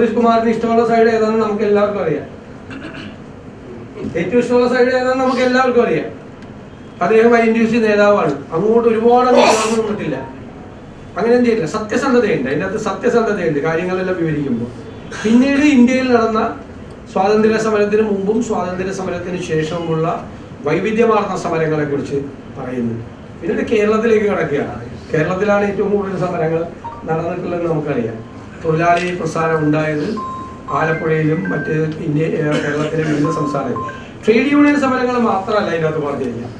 സുരേഷ് കുമാറിന് ഇഷ്ടമുള്ള സൈഡ് ഏതാണെന്ന് നമുക്ക് എല്ലാവർക്കും അറിയാം. ഏറ്റവും ഇഷ്ടമുള്ള സൈഡ് ഏതാണെന്ന് നമുക്ക് എല്ലാവർക്കും അറിയാം. അദ്ദേഹം ഐ എൻ ഡി സി നേതാവാണ്. അങ്ങോട്ട് ഒരുപാട് കിട്ടില്ല നിന്നിട്ടില്ല. എന്ത് ചെയ്യില്ല? സത്യസന്ധതയുണ്ട്. അതിനകത്ത് സത്യസന്ധതയുണ്ട്. കാര്യങ്ങളെല്ലാം വിവരിക്കുമ്പോൾ. പിന്നീട് ഇന്ത്യയിൽ നടന്ന സ്വാതന്ത്ര്യ സമരത്തിന് മുമ്പും സ്വാതന്ത്ര്യ സമരത്തിന് ശേഷവുമുള്ള വൈവിധ്യമാർന്ന സമരങ്ങളെ കുറിച്ച് പറയുന്നു. പിന്നീട് കേരളത്തിലേക്ക് കിടക്കുകയാണ്. കേരളത്തിലാണ് ഏറ്റവും കൂടുതൽ സമരങ്ങൾ നടന്നിട്ടുള്ളതെന്ന് നമുക്കറിയാം. തൊഴിലാളി പ്രസ്ഥാനം ഉണ്ടായത് ആലപ്പുഴയിലും മറ്റ് ഇന്ത്യ കേരളത്തിലും വിവിധ സംസ്ഥാനങ്ങളിൽ ട്രേഡ് യൂണിയൻ സമരങ്ങൾ മാത്രമല്ല ഇതിനകത്ത് പറഞ്ഞു കഴിഞ്ഞാൽ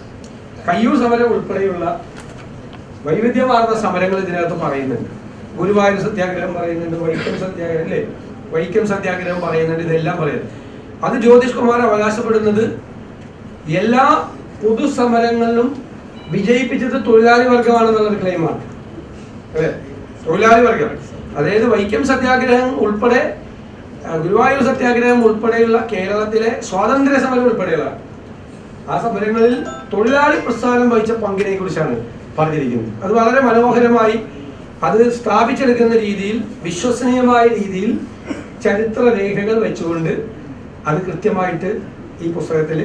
കയ്യൂർ സമരം ഉൾപ്പെടെയുള്ള വൈവിധ്യമാർന്ന സമരങ്ങൾ ഇതിനകത്ത് പറയുന്നുണ്ട്. ഗുരുവായൂർ സത്യാഗ്രഹം പറയുന്നുണ്ട് വൈക്കം സത്യാഗ്രഹം അല്ലേ? വൈക്കം സത്യാഗ്രഹം പറയുന്നുണ്ട് ഇതെല്ലാം പറയുന്നത് അത് ജ്യോതിഷ് കുമാർ അവകാശപ്പെടുന്നത് എല്ലാ പൊതുസമരങ്ങളിലും വിജയിപ്പിച്ചത് തൊഴിലാളി വർഗമാണെന്നുള്ളൊരു ക്ലെയിമാണ് അല്ലേ? തൊഴിലാളി വർഗം. അതായത് വൈക്കം സത്യാഗ്രഹം ഉൾപ്പെടെ ഗുരുവായൂർ സത്യാഗ്രഹം ഉൾപ്പെടെയുള്ള കേരളത്തിലെ സ്വാതന്ത്ര്യ സമരം ഉൾപ്പെടെയുള്ള ആ സമരങ്ങളിൽ തൊഴിലാളി പ്രസ്ഥാനം വഹിച്ച പങ്കിനെ കുറിച്ചാണ് പറഞ്ഞിരിക്കുന്നത്. അത് വളരെ മനോഹരമായി അത് സ്ഥാപിച്ചെടുക്കുന്ന രീതിയിൽ വിശ്വസനീയമായ രീതിയിൽ ചരിത്ര രേഖകൾ വെച്ചുകൊണ്ട് അത് കൃത്യമായിട്ട് ഈ പുസ്തകത്തിൽ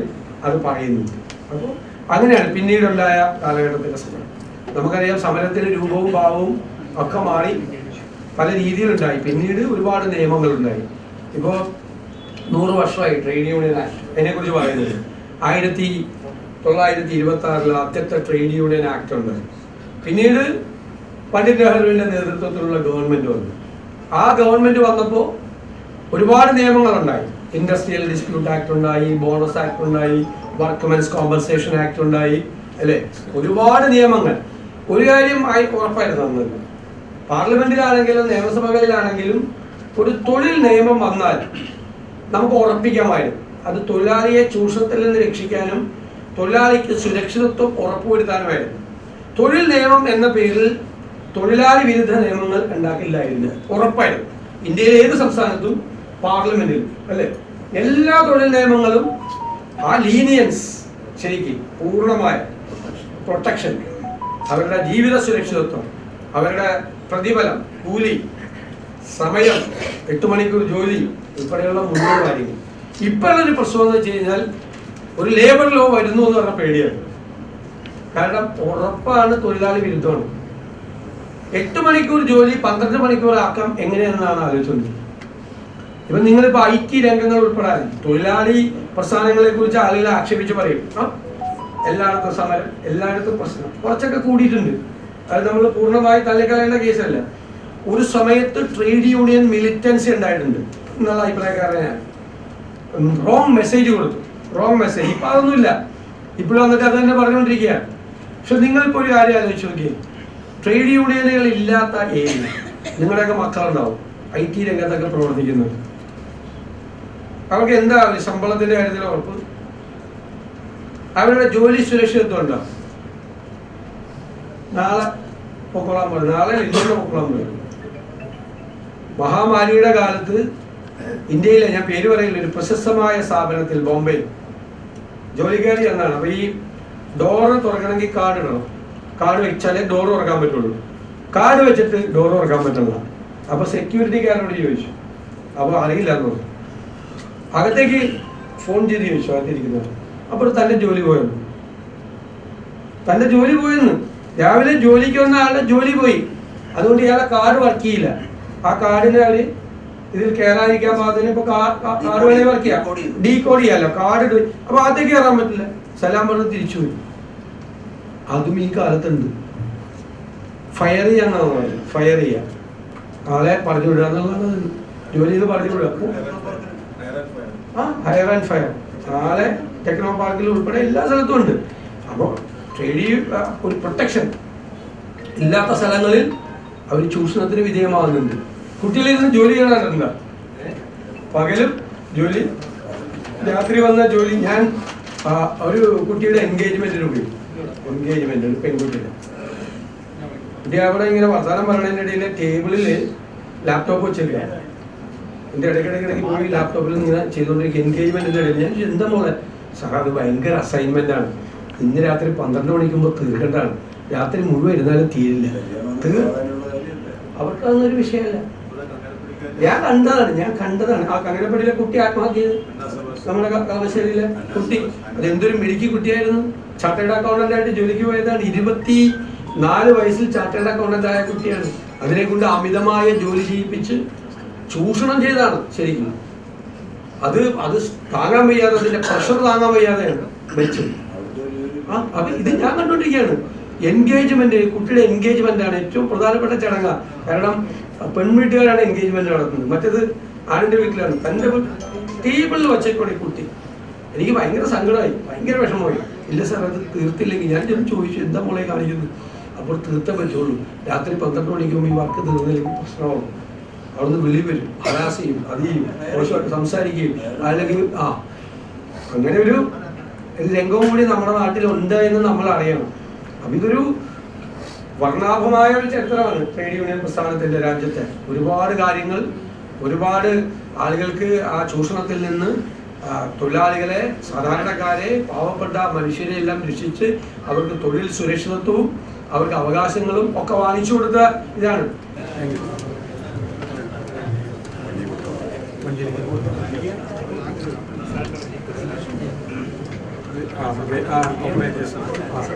അത് പറയുന്നുണ്ട്. അപ്പോൾ അങ്ങനെയാണ് പിന്നീടുണ്ടായ കാലഘട്ടത്തിലെ സമരം. നമുക്കറിയാം സമരത്തിന് രൂപവും ഭാവവും ഒക്കെ മാറി പല രീതിയിലുണ്ടായി. പിന്നീട് ഒരുപാട് നിയമങ്ങളുണ്ടായി. ഇപ്പോൾ നൂറ് വർഷമായി ട്രേഡ് യൂണിയൻ ആക്ട് അതിനെക്കുറിച്ച് പറയുന്നത്. ആയിരത്തി തൊള്ളായിരത്തി ഇരുപത്തി ആറിൽ ആദ്യത്തെ ട്രേഡ് യൂണിയൻ ആക്ട് ഉണ്ട് പിന്നീട് പണ്ഡിറ്റ് നെഹ്റുവിന്റെ നേതൃത്വത്തിലുള്ള ഗവൺമെന്റ് വന്നു. ആ ഗവൺമെന്റ് വന്നപ്പോൾ ഒരുപാട് നിയമങ്ങളുണ്ടായി. ഇൻഡസ്ട്രിയൽ ഡിസ്പ്യൂട്ട് ആക്ട് ഉണ്ടായി ബോണസ് ആക്ട് ഉണ്ടായി വർക്ക്മെൻസ് കോമ്പൻസേഷൻ ആക്ട് ഉണ്ടായി അല്ലേ? ഒരുപാട് നിയമങ്ങൾ. ഒരു കാര്യം ആയി ഉറപ്പായിരുന്നു പാർലമെന്റിലാണെങ്കിലും നിയമസഭകളിലാണെങ്കിലും ഒരു തൊഴിൽ നിയമം വന്നാൽ നമുക്ക് ഉറപ്പിക്കാമായിരുന്നു. അത് തൊഴിലാളിയെ ചൂഷണത്തിൽ നിന്ന് രക്ഷിക്കാനും തൊഴിലാളിക്ക് സുരക്ഷിതത്വം ഉറപ്പുവരുത്താനുമായിരുന്നു. തൊഴിൽ നിയമം എന്ന പേരിൽ തൊഴിലാളി വിരുദ്ധ നിയമങ്ങൾ ഉണ്ടാക്കില്ലായിരുന്നു. ഉറപ്പായിരുന്നു. ഇന്ത്യയിലെ ഏത് സംസ്ഥാനത്തും പാർലമെന്റിൽ അല്ലെ? എല്ലാ തൊഴിൽ നിയമങ്ങളും ആ ലീനിയൻസ് ശരിക്കും പൂർണമായ പ്രൊട്ടക്ഷൻ അവരുടെ ജീവിത സുരക്ഷിതത്വം അവരുടെ പ്രതിഫലം കൂലി സമയം എട്ട് മണിക്കൂർ ജോലി ഉൾപ്പെടെയുള്ള മുഴുവൻ കാര്യങ്ങൾ ഇപ്പോഴൊരു പ്രശ്നം എന്ന് വെച്ച് കഴിഞ്ഞാൽ ഒരു ലേബർ ലോ വരുന്നു എന്ന് പറഞ്ഞ പേടിയാണ്. കാരണം ഉറപ്പാണ് തൊഴിലാളി വിരുദ്ധമാണ്. എട്ട് മണിക്കൂർ ജോലി പന്ത്രണ്ട് മണിക്കൂർ ആക്കാം എങ്ങനെയെന്നാണ് ആലോചിച്ചത് ഇപ്പൊ നിങ്ങളിപ്പോ ഐ ടി രംഗങ്ങൾ ഉൾപ്പെടാൻ തൊഴിലാളി പ്രസ്ഥാനങ്ങളെ കുറിച്ച് ആളുകൾ ആക്ഷേപിച്ച് പറയും. എല്ലായിടത്തും സമരം എല്ലായിടത്തും പ്രശ്നം. കുറച്ചൊക്കെ കൂടിയിട്ടുണ്ട്. അത് നമ്മൾ പൂർണമായി തള്ളിക്കളയേണ്ട കേസല്ല. ഒരു സമയത്ത് ട്രേഡ് യൂണിയൻ മിലിറ്റൻസി ഉണ്ടായിട്ടുണ്ട് എന്നുള്ള അഭിപ്രായക്കാരനെ ഞാൻ. റോങ് മെസ്സേജ് കൊടുത്തു. റോങ് മെസ്സേജ് ഇപ്പൊ അതൊന്നുമില്ല. ഇപ്പോഴും വന്നിട്ട് അത് തന്നെ പറഞ്ഞുകൊണ്ടിരിക്കുകയാണ്. പക്ഷെ നിങ്ങളിപ്പോൾ ഒരു കാര്യം ആലോചിച്ച് നോക്കിയേ. ട്രേഡ് യൂണിയനുകൾ ഇല്ലാത്ത ഏരിയ. നിങ്ങളുടെയൊക്കെ മക്കളുണ്ടാവും. ഐ ടി രംഗത്തൊക്കെ പ്രവർത്തിക്കുന്നത് അവർക്ക് എന്താ ശമ്പളത്തിന്റെ കാര്യത്തിൽ ഉറപ്പ്? അവരുടെ ജോലി സുരക്ഷിതത്വം ഉണ്ടോ? നാളെ പൊക്കോളാൻ പറയും നാളെ ഇന്ത്യയിലെ പൊക്കോളാൻ പറയും മഹാമാരിയുടെ കാലത്ത് ഇന്ത്യയിലെ ഞാൻ പേര് പറയുന്ന ഒരു പ്രശസ്തമായ സ്ഥാപനത്തിൽ ബോംബെ ജോലിക്കാരി എന്നാണ്. അപ്പൊ ഈ ഡോറ് തുറക്കണമെങ്കിൽ കാർഡ് ഇടണം. കാർഡ് വെച്ചാലേ ഡോർ തുറക്കാൻ പറ്റുള്ളൂ. കാർഡ് വെച്ചിട്ട് ഡോർ തുറക്കാൻ പറ്റില്ല അപ്പൊ സെക്യൂരിറ്റിക്കാരോട് ചോദിച്ചു. അപ്പൊ അറിയില്ല എന്ന് പറഞ്ഞു. അകത്തേക്ക് ഫോൺ ചെയ്ത് ചോദിച്ചു അകത്തിരിക്കുന്നത്. അപ്പോൾ തന്റെ ജോലി പോയെന്ന്. തന്റെ ജോലി പോയെന്ന്. രാവിലെ ജോലിക്ക് വന്ന ആളുടെ ജോലി പോയി. അതുകൊണ്ട് ഇയാളെ കാർഡ് വർക്ക് ചെയ്യില്ല. ആ കാർഡിന് അവർ ഇതിൽ കയറാതിരിക്കാൻ പാകത്തിന് ഇപ്പൊ കാർഡ് വേണേ വർക്ക് ചെയ്യാം. ഡീ കോഡ് ചെയ്യാലോ? കാർഡ് ഇട്ട് അപ്പൊ അകത്തേക്ക് കയറാൻ പറ്റില്ല. സലാം പറഞ്ഞ് തിരിച്ചു പോയി. അതും ഈ കാലത്തുണ്ട്. ഫയർ ചെയ്യാന്നാണ് ഫയർ ചെയ്യാം. ആളെ പറഞ്ഞു വിടുക എന്നുള്ളതാണ് ജോലി ചെയ്ത് പറഞ്ഞു വിടുക. ആ ഹയർ ആൻഡ് ഫയർ ആളെ ടെക്നോ പാർക്കിൽ ഉൾപ്പെടെ എല്ലാ സ്ഥലത്തും ഉണ്ട്. അപ്പോൾ ട്രേഡ് ഒരു പ്രൊട്ടക്ഷൻ ഇല്ലാത്ത സ്ഥലങ്ങളിൽ അവർ ചൂഷണത്തിന് വിധേയമാകുന്നുണ്ട്. കുട്ടികളിരുന്ന് ജോലി ചെയ്യാനല്ല പകലും ജോലി രാത്രി വന്ന ജോലി ഞാൻ ഒരു കുട്ടിയുടെ എൻഗേജ്മെന്റിന് പോയി. എൻഗേജ്മെന്റ് പെൺകുട്ടിയുടെ. കുട്ടി അവിടെ ഇങ്ങനെ വർത്തമാനം പറയുന്നതിന്റെ ഇടയിൽ ടേബിളിൽ ലാപ്ടോപ്പ് വെച്ചിരിക്കുകയാണ് എന്റെ ഇടയ്ക്കിടയ്ക്കിടയ്ക്ക് പോയി ലാപ്ടോപ്പിൽ ഇങ്ങനെ ചെയ്തുകൊണ്ടിരിക്കുക. എൻഗേജ്മെന്റിന്റെ ഇടയിൽ ഞാൻ എന്താ മോളെ? സാർ അത് ഭയങ്കര അസൈൻമെന്റ് ആണ്. ഇന്ന് രാത്രി പന്ത്രണ്ട് മണിക്കുമ്പോൾ തീർക്കേണ്ടതാണ്. രാത്രി മുഴുവൻ ഇരുന്നാലും തീരില്ല. അവർക്ക് അതൊന്നൊരു വിഷയമല്ല. ഞാൻ കണ്ടതാണ് ഞാൻ കണ്ടതാണ്. ആ കങ്ങരപ്പടിയിലെ കുട്ടി ആത്മഹത്യ ചെയ്ത്. നമ്മുടെ കാവശ്ശേരിയിലെ കുട്ടി. അതെന്തൊരു മിടുക്കി കുട്ടിയായിരുന്നു. ചാർട്ടേഡ് അക്കൗണ്ടന്റ് ആയിട്ട് ജോലിക്ക് പോയതാണ്. ഇരുപത്തി നാല് വയസ്സിൽ ചാർട്ടേഡ് അക്കൗണ്ടന്റ് ആയ കുട്ടിയാണ്. അതിനെ കൊണ്ട് അമിതമായ ജോലി ചെയ്യിപ്പിച്ച് ചൂഷണം ചെയ്താണ് ശരിക്കും. അത് അത് താങ്ങാൻ വയ്യാതെ അതിന്റെ പ്രഷർ താങ്ങാൻ വയ്യാതെയാണ് മരിച്ചത്. ആ അപ്പൊ ഇത് ഞാൻ കണ്ടുകൊണ്ടിരിക്കുകയാണ്. എൻഗേജ്മെന്റ് കുട്ടിയുടെ എൻഗേജ്മെന്റ് ആണ് ഏറ്റവും പ്രധാനപ്പെട്ട ചടങ്ങ്. കാരണം പെൺവീട്ടുകാരാണ് എൻഗേജ്മെന്റ് നടത്തുന്നത്. മറ്റേത് ആണിന്റെ വീട്ടിലാണ്. തന്റെ ടേബിളിൽ വച്ചേക്കൂടെ കുട്ടി. എനിക്ക് ഭയങ്കര സങ്കടമായി. ഭയങ്കര വിഷമമായി. ഇല്ല സാർ അത് തീർത്തില്ലെങ്കിൽ ഞാൻ ചെന്ന് ചോദിച്ചു എന്താ മോളെ കാണിക്കുന്നത്? അപ്പോൾ തീർത്തേ പറ്റുള്ളൂ രാത്രി പന്ത്രണ്ട് മണിക്ക് മുമ്പ് ഈ വർക്ക് തീർന്നില്ലെങ്കിൽ പ്രശ്നമാവും അവിടുന്ന് വിളി വരും. ഹരാസ് ചെയ്യും അത് ചെയ്യും. സംസാരിക്കുകയും അല്ലെങ്കിൽ ആ അങ്ങനെ ഒരു രംഗവും കൂടി നമ്മുടെ നാട്ടിൽ ഉണ്ട് എന്ന് നമ്മൾ അറിയണം അപ്പൊ ഇതൊരു വർണാഭമായ ഒരു ചരിത്രമാണ് ട്രേഡ് യൂണിയൻ പ്രസ്ഥാനത്തിന്റെ രാജ്യത്തെ. ഒരുപാട് കാര്യങ്ങൾ ഒരുപാട് ആളുകൾക്ക് ആ ചൂഷണത്തിൽ നിന്ന് തൊഴിലാളികളെ സാധാരണക്കാരെ പാവപ്പെട്ട മനുഷ്യരെ എല്ലാം രക്ഷിച്ച് അവർക്ക് തൊഴിൽ സുരക്ഷിതത്വവും അവർക്ക് അവകാശങ്ങളും ഒക്കെ വാങ്ങിച്ചു കൊടുത്ത ഇതാണ്. ఆర్గనైజ్ చేస్తున్నాం